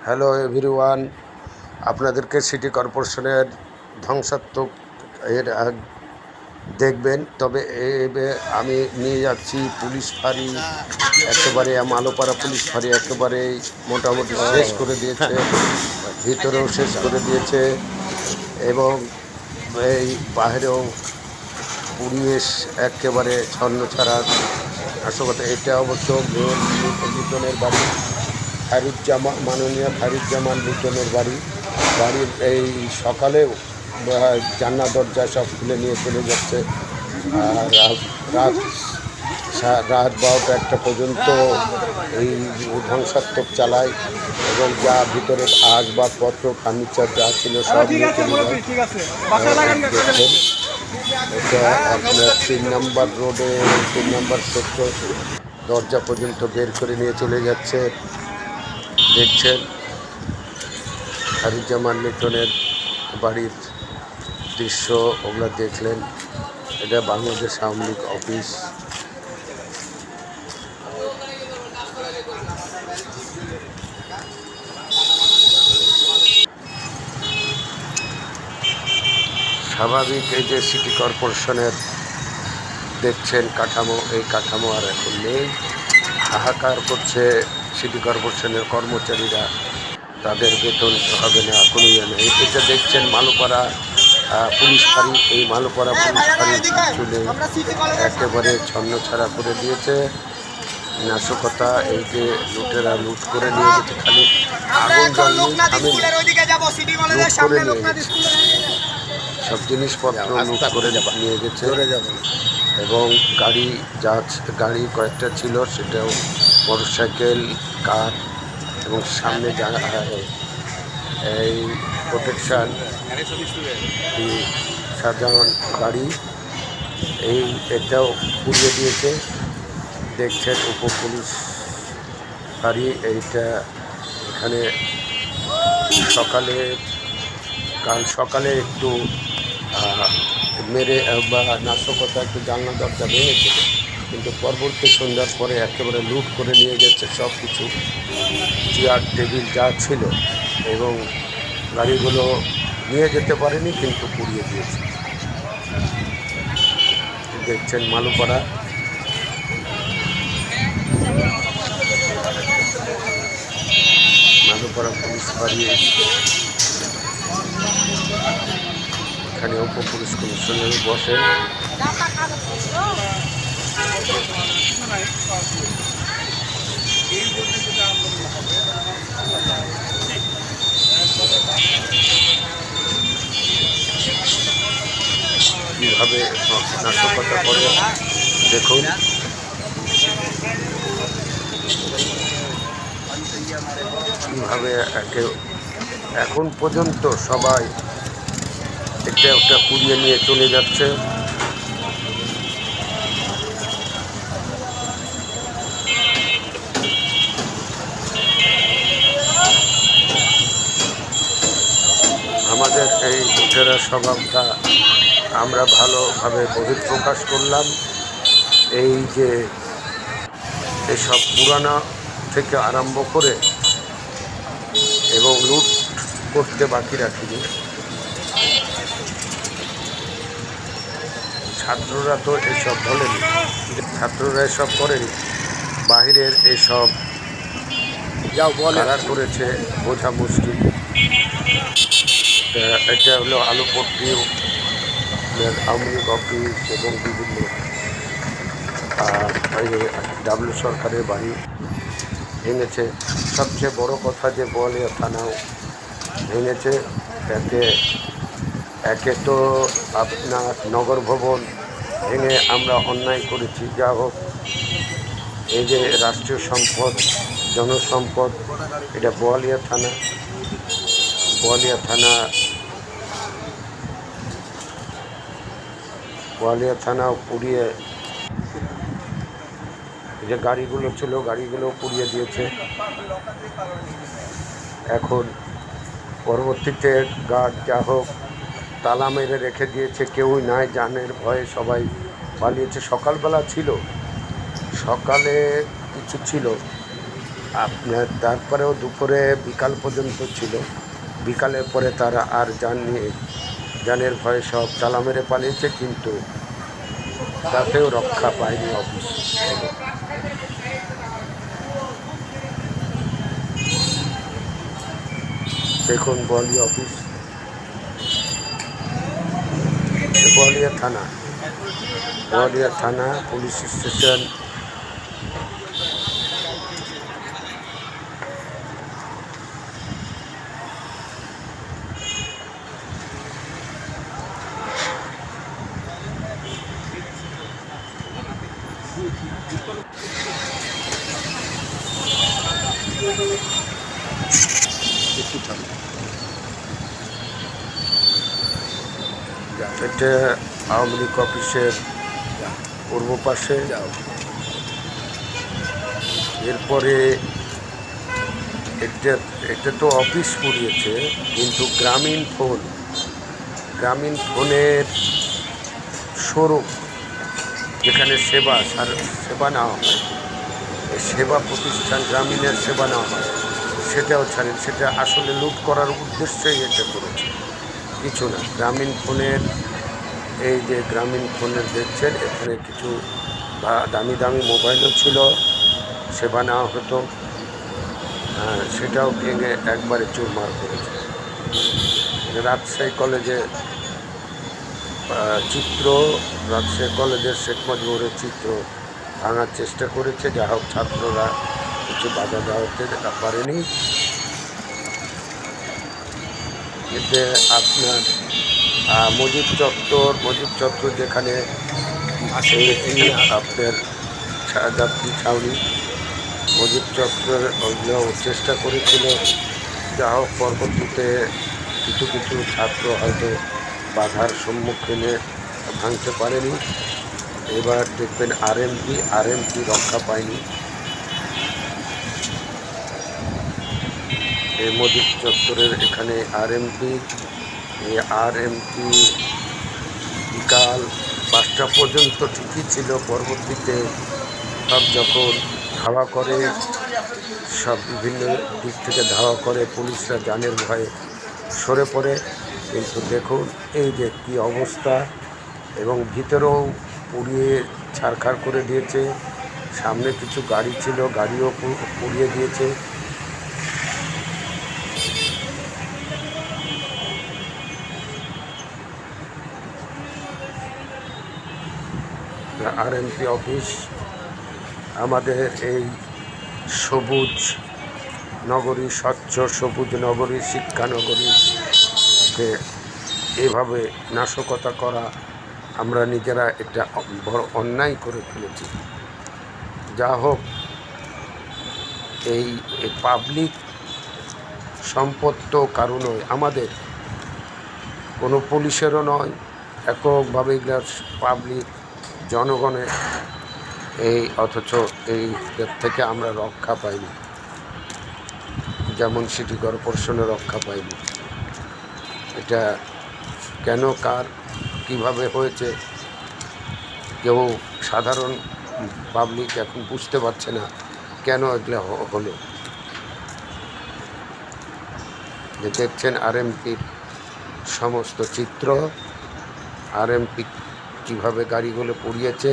Hello everyone আপনাদেরকে city কর্পোরেশনের ধ্বংসাত্মক এর দেখবেন তবে আমি নিয়ে যাচ্ছি পুলিশ ফাঁড়ি একেবারে মালোপাড়া পুলিশ ফাঁড়ি একেবারে মোটামুটি শেষ করে দিয়েছে ভিতরেও শেষ করে দিয়েছে এবং এই বাইরেও পরিবেশ একেবারে ছন্ন ছাড়া আসল কথা এটা অবশ্য মেয়র বাড়ি ফারিজ্জামান মাননীয় ফারিজ্জামান লিটনের বাড়ি। বাড়ির এই সকালেও জান্না দরজা সব খুলে নিয়ে চলে যাচ্ছে। আর রাত- রাত বারোটা একটা পর্যন্ত এই ধ্বংসাত্মক চালায় এবং যা ভিতরে আসবাবপত্র ফার্নিচার যা ছিল সব দেখছেন এটা আপনার তিন নম্বর রোডে তিন নম্বর সেক্টর। দরজা পর্যন্ত বের করে নিয়ে চলে যাচ্ছে। দেখছেন হারিজামান লিটনের বাড়ির দৃশ্য, ওগুলো দেখলেন। এটা বাংলাদেশ আওয়ামী লীগ অফিস। স্বাভাবিক এই যে সিটি কর্পোরেশনের দেখছেন কাঠামো, এই কাঠামো আর এখন নেই। হাহাকার করছে সিটি কর্পোরেশনের কর্মচারীরা তাদের বেতন হবে না কোনো ইয়ে নেই। এটা দেখছেন মালুপাড়া পুলিশ ফাঁড়ি এই মালুপাড়া পুলিশ ফাঁড়ি চলে একেবারে ছন্ন ছাড়া করে দিয়েছে। নাশকতা এই যে লুটেরা লুট করে নিয়ে গেছে খালি আগুন সব জিনিসপত্র লুট করে নিয়ে গেছে। এবং গাড়ি যা গাড়ি কয়েকটা ছিল সেটাও মোটরসাইকেল, কার এবং সামনে যা এই প্রোটেকশান সাধারণ গাড়ি। এই এটাও পুড়িয়ে দিয়েছে। দেখছেন উপ পুলিশ গাড়ি, এইটা এখানে সকালে, কাল সকালে একটু মেরে বা নাশকতা একটু জানলা দরজা ভেঙেছিল কিন্তু পরবর্তী সন্ধ্যার পরে একেবারে লুট করে নিয়ে গেছে সব কিছু চেয়ার, টেবিল যা ছিল এবং গাড়িগুলো নিয়ে যেতে পারেনি, কিন্তু পুড়িয়ে দিয়েছে। দেখছেন মালুপাড়া। মালুপাড়া পুলিশ বাড়ি উপ পুলিশ কমিশনার বসেন কীভাবে নাটকতা করে দেখুন। কীভাবে একে এখন পর্যন্ত সবাই একটা একটা কুড়িয়ে নিয়ে চলে যাচ্ছে। আমাদের এই লুটেরা স্বভাবটা আমরা ভালোভাবে বহিঃপ্রকাশ করলাম। এই যে এসব পুরানা থেকে আরম্ভ করে এবং লুট করতে বাকি রাখিনি। ছাত্ররা তো এসব বলেনি। ছাত্ররা এসব করেনি। বাহিরের এসব যাও বলার করেছে বোঝা মুশকিল। এটা হলো আলোপট্টি আওয়ামী লীগ অফিস এবং বিভিন্ন ডাব্লিউ সরকারের বাড়ি ভেঙেছে। সবচেয়ে বড় কথা যে বোয়ালিয়া থানাও ভেঙেছে একে একে তো আপনার নগর ভবন ভেঙে আমরা অন্যায় করেছি। যা হোক, এই যে রাষ্ট্রীয় সম্পদ, জনসম্পদ, এটা বোয়ালিয়া থানা। বোয়ালিয়া থানা, বোয়ালিয়া থানাও পুড়িয়ে যে গাড়িগুলো ছিল, গাড়িগুলো পুড়িয়ে দিয়েছে। এখন পরবর্তীতে গার্ড যা হোক তালা মেরে রেখে দিয়েছে, কেউই নাই জানের ভয়ে সবাই পালিয়েছে। সকালবেলা ছিল, সকালে কিছু ছিল। আপনার, তারপরেও দুপুরে বিকাল পর্যন্ত ছিল। বিকালের পরে তারা আর যান নিয়ে, যানের ভয়ে সব তালা মেরে পালিয়েছে, কিন্তু তাতেও রক্ষা পায়নি অফিস। দেখুন বলি অফিস। বলিয়া থানা। বলিয়া থানা পুলিশ স্টেশন এটা আওয়ামী লীগ অফিসের পূর্ব পাশে। এরপরে এটা এটা তো অফিস পুড়িয়েছে, কিন্তু গ্রামীণ ফোন, গ্রামীণ ফোনের শোরুম যেখানে সেবা সেবা নেওয়া হয় সেবা প্রতিষ্ঠান গ্রামীণের সেবা নেওয়া হয়, সেটাও ছাড়েন, সেটা আসলে লুট করার উদ্দেশ্যেই এটা করেছে। কিছু না। গ্রামীণ ফোনের এই যে গ্রামীণ ফোনের দেখছেন এখানে কিছু দামি দামি মোবাইলও ছিল সেবা নেওয়া হতো। হ্যাঁ, সেটাও ভেঙে একবারে চুরমার করেছে। রাজশাহী কলেজে চিত্র রাজশাহী কলেজের শেখ মুজিবুরের চিত্র ভাঙার চেষ্টা করেছে। যা হোক ছাত্ররা কিছু বাধা দেওয়াতে পারেনি এতে আপনার মজিদ চত্বর মজিদ চত্বর যেখানে এই আপনার যাত্রী ছাউনি। মজিদ চত্বর ওগুলো চেষ্টা করেছিল। যা হোক, পরবর্তীতে কিছু কিছু ছাত্র হয়তো বাধার সম্মুখীনে ভাঙতে পারেনি। এবার দেখবেন আরএমপি আরএমপি রক্ষা পায়নি। মজিদ চত্বরের এখানে আরএমপি আরএমপি বিকাল পাঁচটা পর্যন্ত ঠিকই ছিল পরবর্তীতে। সব যখন ধাওয়া করে, সব বিভিন্ন দিক থেকে ধাওয়া করে, পুলিশরা জানের ভয়ে সরে পড়ে। কিন্তু দেখুন এই যে কী অবস্থা, এবং ভিতরেও পুড়িয়ে ছারখার করে দিয়েছে। সামনে কিছু গাড়ি ছিল, গাড়িও পুড়িয়ে দিয়েছে। আরএমপি অফিস, আমাদের এই সবুজ নগরী, স্বচ্ছ সবুজ নগরী, শিক্ষা নগরীকে এভাবে নাশকতা করা আমরা নিজেরা এটা বড় অন্যায় করে ফেলেছি। যা হোক, এই পাবলিক সম্পদ তো কারণই আমাদের। কোনো পুলিশেরও নয়, এককভাবে এগুলো পাবলিক জনগণের এই, অথচ এই থেকে আমরা রক্ষা পাইনি। যেমন সিটি কর্পোরেশনে রক্ষা পাইনি। এটা কেন, কার, কীভাবে হয়েছে, কেউ সাধারণ পাবলিক এখন বুঝতে পারছে না কেন এগুলো হলো। দেখছেন আরএমপির সমস্ত চিত্র, আরএমপি কীভাবে গাড়িগুলো পুড়িয়েছে।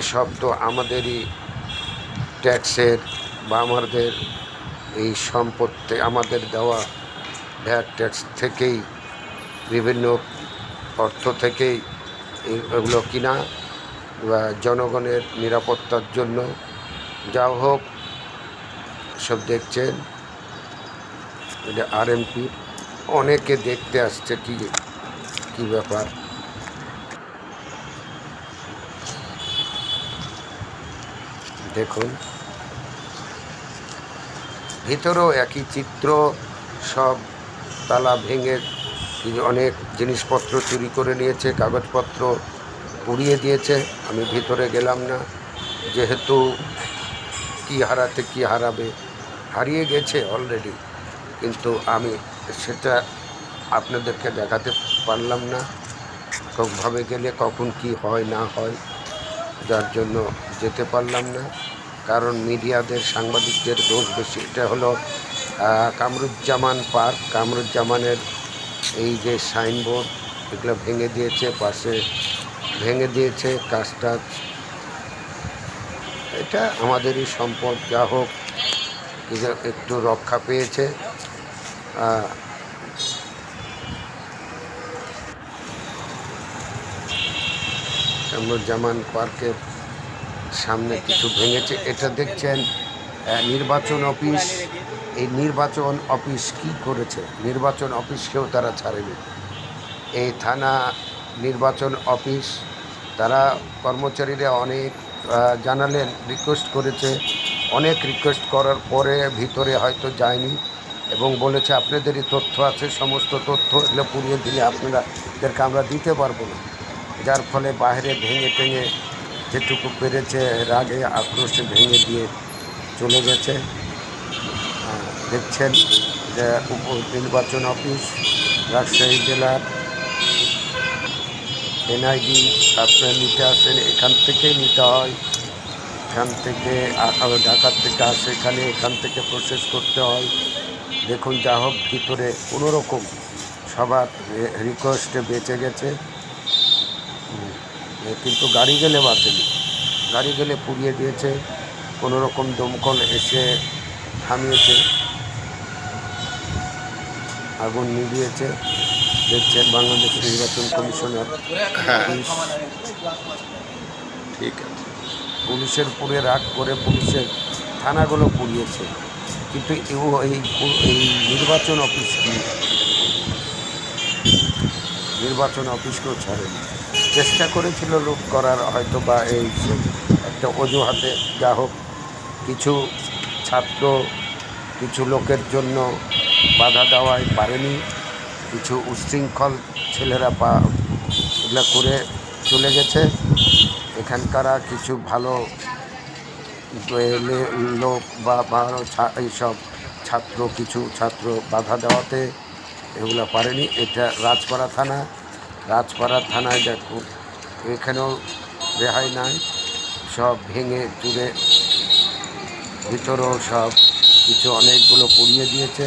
এসব তো আমাদেরই ট্যাক্সের বা আমাদের এই সম্পত্তি, আমাদের দেওয়া ভ্যাট ট্যাক্স থেকেই, বিভিন্ন অর্থ থেকেই এগুলো কিনা বা জনগণের নিরাপত্তার জন্য যা হোক, সব দেখছেন। এটা আরএমপি অনেকে দেখতে আসছে কি কি ব্যাপার। দেখুন। ভিতরেও একই চিত্র, সব তালা ভেঙে অনেক জিনিসপত্র চুরি করে নিয়েছে, কাগজপত্র পুড়িয়ে দিয়েছে। আমি ভিতরে গেলাম না, যেহেতু কি হারাতে কি হারাবে, হারিয়ে গেছে অলরেডি কিন্তু আমি সেটা আপনাদেরকে দেখাতে পারলাম না কোনোভাবে গেলে, কখন কি হয়, না হয়, যার জন্য যেতে পারলাম না। কারণ মিডিয়াদের সাংবাদিকদের দোষ বেশি। এটা হলো কামরুজ্জামান পার্ক। কামরুজ্জামানের এই যে সাইনবোর্ড, এগুলো ভেঙে দিয়েছে, পাশে ভেঙে দিয়েছে কাজটা। এটা আমাদেরই সম্পদ, যা হোক একটু রক্ষা পেয়েছে। কামরুজ্জামান পার্কের সামনে কিছু ভেঙেছে। এটা দেখছেন নির্বাচন অফিস। এই নির্বাচন অফিস কি করেছে? নির্বাচন অফিসকেও তারা ছাড়েনি। এই থানা নির্বাচন অফিস, তারা কর্মচারীরা অনেক জানালেন রিকোয়েস্ট করেছে। অনেক রিকোয়েস্ট করার পরে ভিতরে হয়তো যায়নি এবং বলেছে, আপনাদেরই তথ্য আছে, সমস্ত তথ্য এগুলো পুড়িয়ে দিলে আপনাদেরকে আমরা দিতে পারব না। যার ফলে বাইরে ভেঙে টেঙে যেটুকু পেরেছে রাগে আক্রোশে ভেঙে দিয়ে চলে গেছে। দেখছেন যে উপ নির্বাচন অফিস, রাজশাহী জেলার এনআইডি আপনার নিতে আসেন, এখান থেকেই নিতে হয়। এখান থেকে ঢাকার থেকে আসে, এখানে এখান থেকে প্রসেস করতে হয়। দেখুন যা হোক, ভিতরে কোনো রকম সবার রিকোয়েস্টে বেঁচে গেছে। এ কিন্তু গাড়ি গেলে বাঁচেনি গাড়ি গেলে পুড়িয়ে দিয়েছে কোনো রকম দমকল এসে থামিয়েছে, আগুন নিভিয়েছে, দেখছেন বাংলাদেশ নির্বাচন কমিশনার ঠিক আছে। পুলিশের পুরে রাগ করে পুলিশের থানাগুলো পুড়িয়েছে, কিন্তু এই এই নির্বাচন অফিস কি? নির্বাচন অফিসকেও ছাড়েনি। চেষ্টা করেছিল লুট করার হয়তো বা এই একটা অজুহাতে। যা হোক, কিছু ছাত্র, কিছু লোকের জন্য বাধা দেওয়ায় পারেনি। কিছু উচ্ছৃঙ্খল ছেলেরা পা এগুলো করে চলে গেছে। এখানকারা কিছু ভালো লোক বা ভালো এইসব ছাত্র, কিছু ছাত্র বাধা দেওয়াতে এগুলো পারেনি। এটা রাজপাড়া থানা। রাজপাড়া থানায় দেখুন এখানেও রেহাই নাই, সব ভেঙে চুরে ভিতরেও সব কিছু অনেকগুলো পুড়িয়ে দিয়েছে।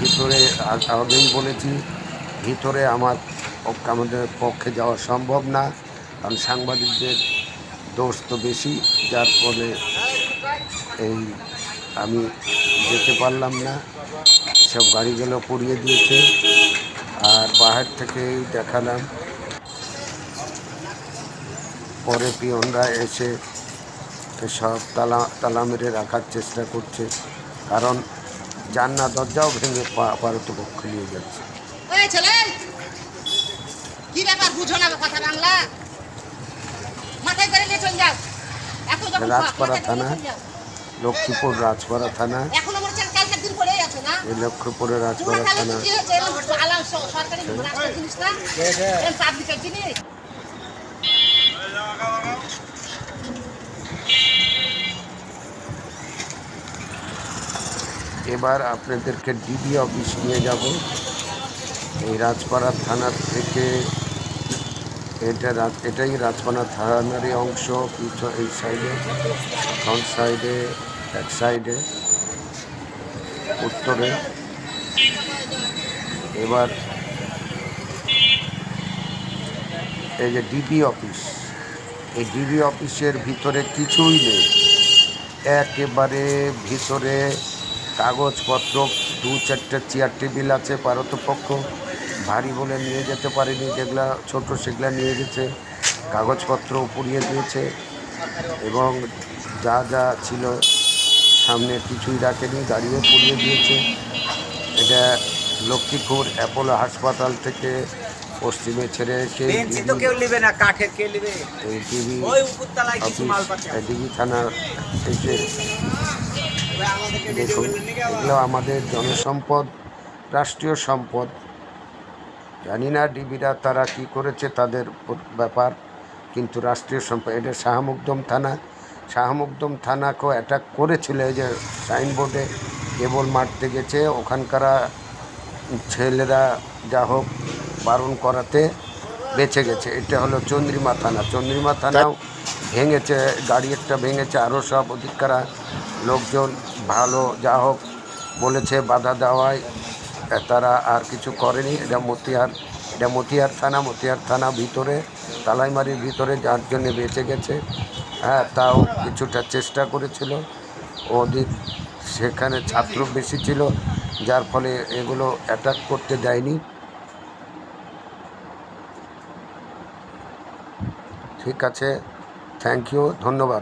ভিতরে আগেই বলেছি, ভিতরে আমার আমাদের পক্ষে যাওয়া সম্ভব না, কারণ সাংবাদিকদের দোষ তো বেশি, যার ফলে এই আমি যেতে পারলাম না। সব গাড়িগুলো পুড়িয়ে দিয়েছে। বাহির থেকেই দেখালাম। পরে পিয়নরা এসে সব তালা তালা মেরে রাখার চেষ্টা করছে কারণ জান্না দরজাও ভেঙে পারতপক্ষ নিয়ে যাচ্ছে। কি ব্যাপার? বুঝো না কথা বাংলা। মাথায় করে নিয়ে চলে যাও। রাজপাড়া থানা। লক্ষ্মীপুর রাজপাড়া থানা। এই লক্ষ্মীপুরের থানা এবার আপনাদেরকে ডিবি অফিস নিয়ে যাব। এই রাজপাড়া থানার থেকে এটা রাজ এটাই রাজপাড়া থানারই অংশ পিছু এই সাইডে ফ্রন্ট সাইডে এক সাইডে উত্তরে। এবার এই যে ডিবি অফিস, এই ডিবি অফিসের ভিতরে কিছুই নেই। একেবারে ভিতরে কাগজপত্র, দু চারটে চেয়ার টেবিল আছে পারতপক্ষ ভারী বলে নিয়ে যেতে পারেনি, যেগুলা ছোট সেগুলা নিয়ে গেছে। কাগজপত্র পুড়িয়ে দিয়েছে। এবং যা যা ছিল সামনে কিছুই রাখেনি গাড়িও পড়িয়ে দিয়েছে। এটা লক্ষ্মীপুর অ্যাপোলো হাসপাতাল থেকে পশ্চিমে ছেড়ে এসে এই অফিস ডিবি থানা এসে দেখুন এগুলো আমাদের জনসম্পদ রাষ্ট্রীয় সম্পদ। জানি না ডিবিরা তারা কি করেছে তাদের ব্যাপার কিন্তু রাষ্ট্রীয় সম্পদ এটা শাহমুকদম থানা। শাহমুকদম থানাকেও অ্যাটাক করেছিল এই যে সাইনবোর্ডে কেবল মারতে গেছে। ওখানকার ছেলেরা যা হোক বারণ করাতে বেঁচে গেছে। এটা হলো চন্দ্রিমা থানা। চন্দ্রিমা থানাও ভেঙেছে গাড়ি একটা ভেঙেছে আরও সব অধিকারা লোকজন ভালো যা হোক বলেছে বাধা দেওয়ায় তারা আর কিছু করেনি। এটা মতিহার এটা মতিহার থানা মতিহার থানা ভিতরে তালাইমারির ভিতরে যার জন্য বেঁচে গেছে। হ্যাঁ তাও কিছুটা চেষ্টা করেছিল। ওদিক সেখানে ছাত্র বেশি ছিল, যার ফলে এগুলো অ্যাটাক করতে দেয়নি। ঠিক আছে থ্যাংক ইউ ধন্যবাদ।